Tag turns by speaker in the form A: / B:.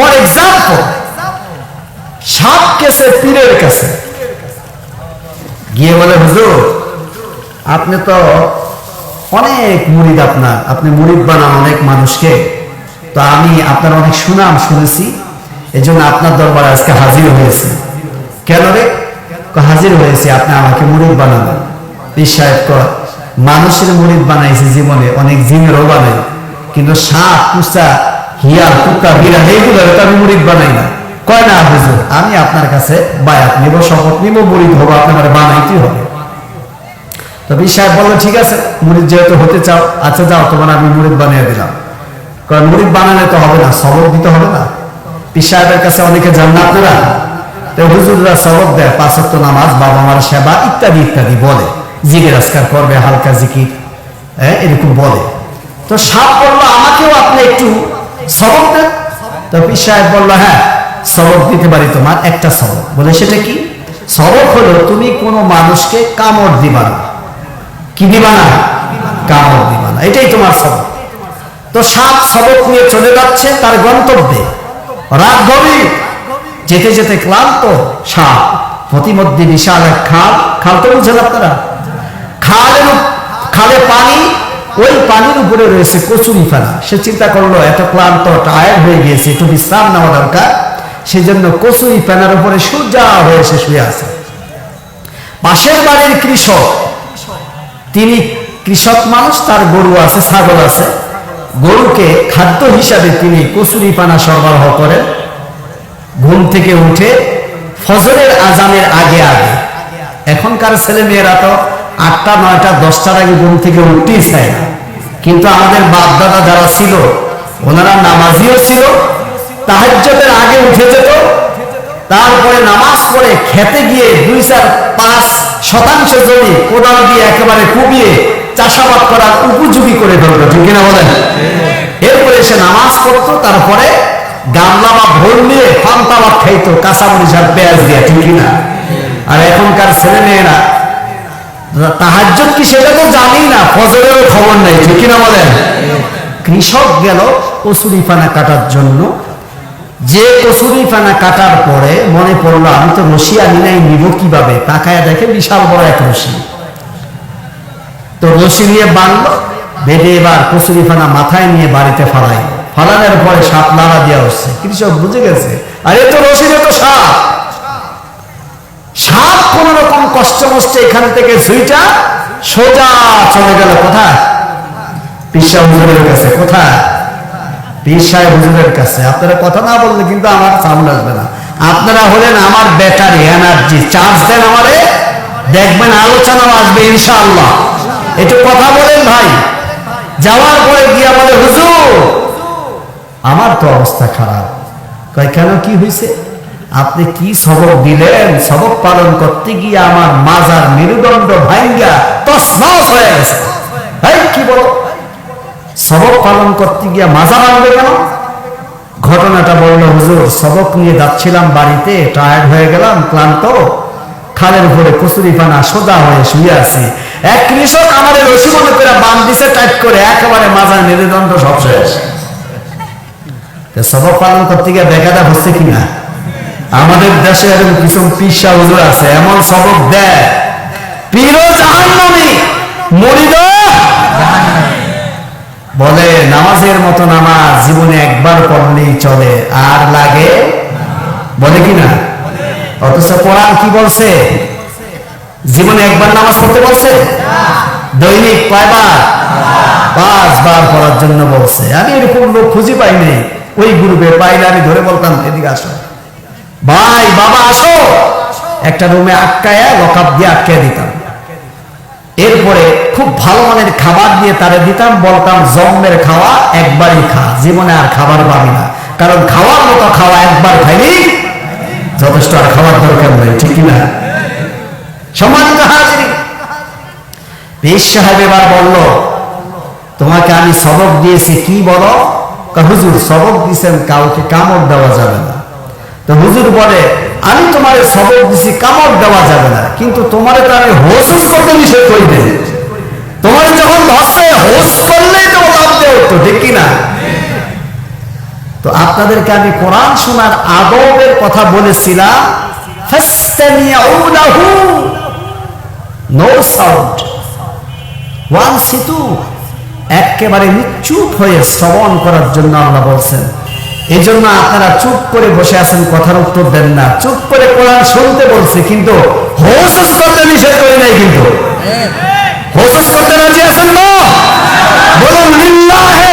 A: For example সাপ কেসে পীরের কাছে। গিয়ে বলে হুজুর আপনি তো অনেক মুরিদ আপনার আপনি মুরিদ বানান অনেক মানুষকে। তো আমি আপনার অনেক সুনাম শুনেছি এই জন্য আপনার দরবারে আজকে হাজির হয়েছে। কেন রে? হাজির হয়েছে আপনি আমাকে মুরিদ বানাবেন পীর সাহেব কয়, মানুষের মুরিদ বানাইছে জীবনে অনেক জিনেরও বানাই কিন্তু সাপ কুসা হিয়াল কুকা বিড়াল এইগুলো আমি মুরিদ বানাই না। কয় না, হুজুর, আমি আপনার কাছে বায়াত নিব, শপথ নিব হব, আপনার বানাইতে হবে। তো বলল ঠিক আছে যেহেতু হতে চাও আচ্ছা যাও, তোমার আমি বানিয়ে দিলাম। কারণ বানালে তো হবে না, সবক দিতে হবে না। কাছে অনেকে যান না আপনারা তো হুজুররা সবক দেয় নামাজ, বাবা মার সেবা, ইত্যাদি ইত্যাদি, বলে। করবে হালকা জিকির হ্যাঁ এরকম বলে। তো সাপ বলল, আমাকেও আপনি একটু সবক দেন তো পীর সাহেব বলল হ্যাঁ সবক দিতে পারি তোমার, একটা সবক। বলে, সেটা কি? সবক হলো তুমি কোনো মানুষকে কামড় দিবা না। কি দিবা না? কামড় দিবা না। এটাই তোমার সবক। তো সবক নিয়ে চলে যাচ্ছে তার গন্তব্যে। রাত গভীর। যেতে যেতে ক্লান্ত, সাপ, প্রতিমধ্যে বিশাল এক খাল। খাল তো বুঝছেন আপনারা? খালের খালে পানি ওই পানির উপরে রয়েছে কচুরি ফেলা। সে চিন্তা করল, এত ক্লান্ত, টায়ার্ড হয়ে গিয়েছে, একটু বিশ্রাম নেওয়া দরকার। সেই জন্য কচুরি ফেনার উপরে সোজা হয়ে সে শুয়ে আছে। পাশের বাড়ির কৃষক, তিনি কৃষক মানুষ, তার গরু আছে, ছাগল আছে। গরুকে খাদ্য হিসাবে তিনি কচুরি পানা সরবরাহ করেন। ঘুম থেকে উঠে ফজরের আজানের আগে আগে। এখনকার ছেলে মেয়েরা তো আটটা, নয়টা, দশটার আগে ঘুম থেকে উঠতেই চায় না। কিন্তু আমাদের বাপ দাদা যারা ছিল, ওনারা নামাজিও ছিল তাহাজ্জতের আগে উঠে যেত, তারপরে নামাজ পড়ে খেতে গিয়ে দুই চার পাঁচ শতাংশ জমি কোদাল দিয়ে একেবারে কুবিয়ে চাষাবাদ করার উপযোগী করে ফেলতো, ঠিক কিনা বলেন? এরপরে সে নামাজ পড়তো, তারপরে গামলা বা ভোর নিয়ে পান্তাবাদ খাইতো, কাঁচামরিচ আর পেঁয়াজ দিয়ে, ঠিক কিনা? আর এখনকার ছেলে মেয়েরা তাহাজ্জত কি সেটা তো জানি না, ফজরেরও খবর নেই, ঠিক কিনা বলেন? কৃষক গেল কাটার জন্য। যে কাটার পরে মনে পড়ল, আমি তো রশি আনি নাই, নিব কীভাবে? তাকায় দেখে বিশাল বড় এক রশি। তো রশি নিয়ে বাঁধলো, বেঁধে এবার কচুরি পানা মাথায় নিয়ে বাড়িতে ফালাই ফালানোর পরে সাপ নাড়া দেওয়া হচ্ছে। কৃষক বুঝে গেছে, আরে তো রশিরে তো সাপ। সাপ কোন কষ্ট মষ্টে এখান থেকে সুইটা সোজা চলে গেল, কোথায়? পিসা হুজুরের কাছে, কোথায়? সাহেব হুজুরের কাছে। আপনারা কথা না বললে কিন্তু আমার সাউন্ড আসবে না। আপনারা হলেন আমার ব্যাটারি এনার্জি। চার্জ দেন আমারে। দেখবেন আলোচনাও আসবে, ইনশাআল্লাহ। একটু কথা বলেন ভাই। যাওয়ার পরে গিয়া বলে হুজুর, আমার তো অবস্থা খারাপ। কয়, কেন কি হয়েছে আপনি কি সবক দিলেন? সবক পালন করতে গিয়ে আমার মাজার মেরুদণ্ড ভাঙ্গা তসনস হয়ে গেছে। কি বলো? সবক পালন করতে গিয়ে মাজা ভাঙবে কেন? ঘটনাটা বলল, হুজুর, সবক নিয়ে যাচ্ছিলাম বাড়িতে টায়ার্ড হয়ে গেলাম, ক্লান্ত। খালের উপরে কচুরি পানা সোজা হয়ে শুয়ে আছি। এক কৃষক আমাদের রসি মনে করে বান দিছে টাইট করে একেবারে মাজার মেরুদণ্ড সব শেষ। সবক পালন করতে গিয়ে বেকাটা হচ্ছে কিনা? আমাদের দেশে এরকম কিছু পিসা হুজুর আছে, এমন সবক দেয় বলে, নামাজের মতো নামাজ জীবনে একবার পড়লেই চলে, আর লাগে বলে কি না? অথচ কোরআন কি বলছে? জীবনে একবার নামাজ পড়তে বলছে? দৈনিক কয়বার? পাঁচবার পড়ার জন্য বলছে। আমি এরকম লোক খুঁজে পাইনি ওই গ্রুপে পাইলে আমি ধরে বলতাম, এদিকে আসো। ভাই, বাবা, আসো। একটা রুমে আটকায় লকআপ দিয়ে আটকায় দিতাম। এরপরে খুব ভালো মানের খাবার দিয়ে তারে দিতাম, বলতাম, জম্মের খাওয়া একবারই খা, জীবনে আর খাবার পাবি না। কারণ খাওয়ার মতো খাওয়া একবার খাইনি যথেষ্ট, আর খাওয়ার দরকার নেই, ঠিক না? সম্মানিত হাজির পেশ সাহেব এবার বলল, তোমাকে আমি সবক দিয়েছি, কি বলো? হুজুর, সবক দিয়েছেন কাউকে কামড় দেওয়া যাবে না। হুজুর বলে, আমি তোমার সবক দিছি, কামড় দেওয়া যাবে না। কিন্তু তোমারে তো আমি হোস করতে নিষেধ করি তোমার যখন ধরছে, হোস করলেই তো লাভ দেওয়া হতো ঠিক কিনা? তো আপনাদেরকে আমি কোরআন শোনার আদবের কথা বলেছিলাম নো সাউন্ড, ওয়ান সিটু। একেবারে নিচুপ হয়ে শ্রবণ করার জন্য আল্লাহ বলছেন এই জন্য আপনারা চুপ করে বসে আছেন কথার উত্তর দেন না। চুপ করে কোরআন শুনতে বলছে কিন্তু হোসেস করতে নিষেধ করে নাই কিন্তু। হ্যাঁ। হোসেস করতে রাজি আছেন না বলুন লিল্লাহে